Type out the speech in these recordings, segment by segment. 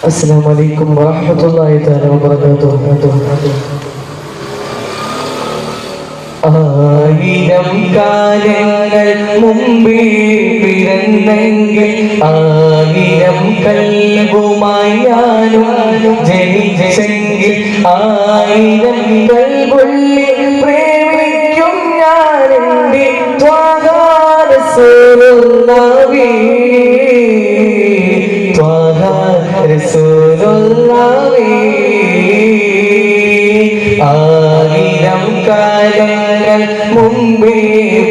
السلام عليكم ورحمة الله تعالى وبركاته ആയിരം കാലങ്ങൾ മുമ്പേ പിറന്നെങ്കിൽ ആയിരം കൽബുമായി ഞാനും ജനിച്ചെങ്കിൽ ആയിരം കൽബുള്ളിൽ പ്രേമിക്കും ഞാൻ എൻ്റെ ത്വാഹാരസൂലുള്ളാവേ ആയിരം കാലങ്ങൾ മുമ്പേ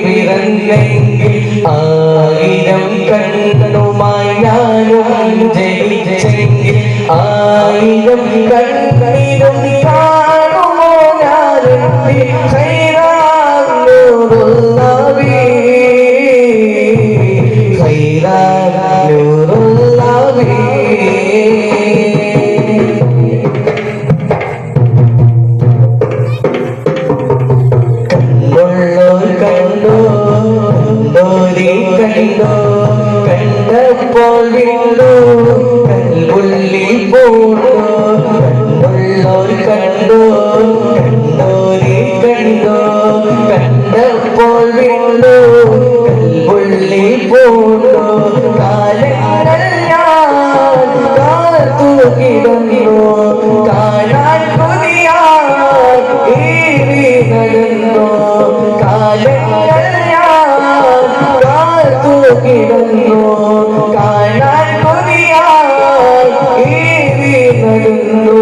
പിറന്നെങ്കിൽ ആയിരം കണ്ണുമായി ഞാനും ജയിച്ചെങ്കിൽ ആയിരം കണ്ണീരും വീണ്ടോ കൽവുള്ളിൽ പോണോ കണ്ണുള്ളോർ കണ്ടോ കണ്ടോരി കണ്ടോ. കണ്ടപ്പോൾ വീണ്ടോ കൽവുള്ളിൽ പോണോ കാലങ്ങൾ ഞാൻ കാത്തു കിടന്നു കാണാൻ ഏറി നടന്നു കാലങ്ങൾ കിടന്നു കാണാൻ കൊതിയാൻ ഏറി നടന്നു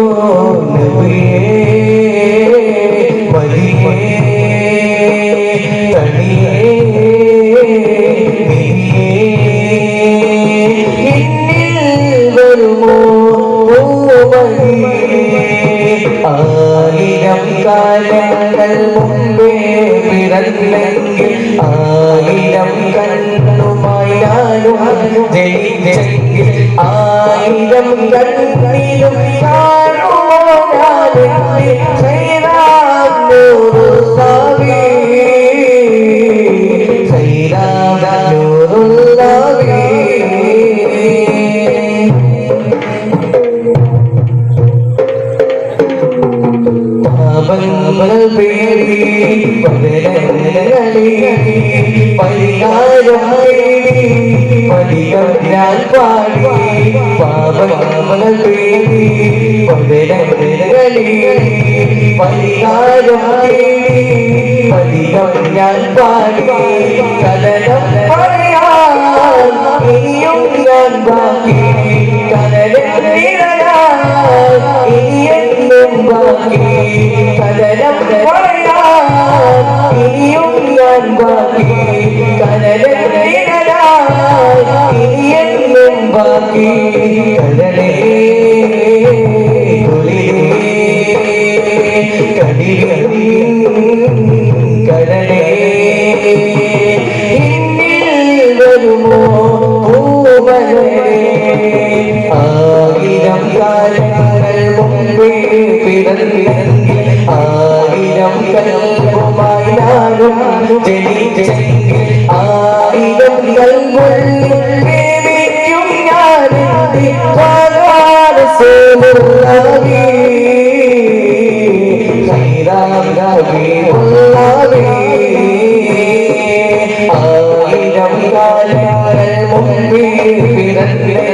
എന്നിൽ വരുമോ ആയിരം കാലങ്ങൾ മുമ്പേ പിറന്നെങ്കിൽ ആയിരം കണ്ണുമായി ഞാനും ജനിച്ചെങ്കിൽ ആയിരം കണ്ണിലും കാണുമോ ഞാൻ പാടി പാപങ്ങൾ പേടി പരിഹാരം തേടി പതികം ഞാൻ പാടി. ഇനിയെന്നും ബാക്കി കടികളീ കടലേ ഇന്നിൽ വരുമോ ആയിരം കാലങ്ങൾ മുമ്പേ പിറന്നെങ്കിൽ ആയിരം കൽവുമായി ഞാനും ജനിച്ചെങ്കിൽ ആയിരം കൽവുള്ളിൽ പ്രേമിക്കും ഞാൻ എന്റെ പാതാരസൂലുള്ളവേ ആയിരം കാലങ്ങൾ മുമ്പേ പിറന്നെങ്കിൽ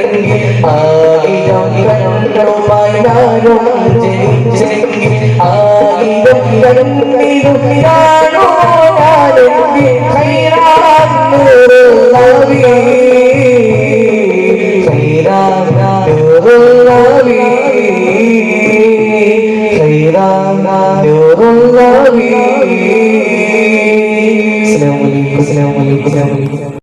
ആയിരം കണ്ണുമായി ഞാനും ജനിച്ചെങ്കിൽ ആയിരം കണ്ണിലും കാണുമോ ഞാനെന്റെ ഖൈറാനൂറുള്ളവേ ഖൈറാനൂറുള്ളവേ ഖൈറാനൂറുള്ളവേ അസ്സലാമു അലൈക്കും അസ്സലാമു അലൈക്കും അസ്സലാമു അലൈക്കും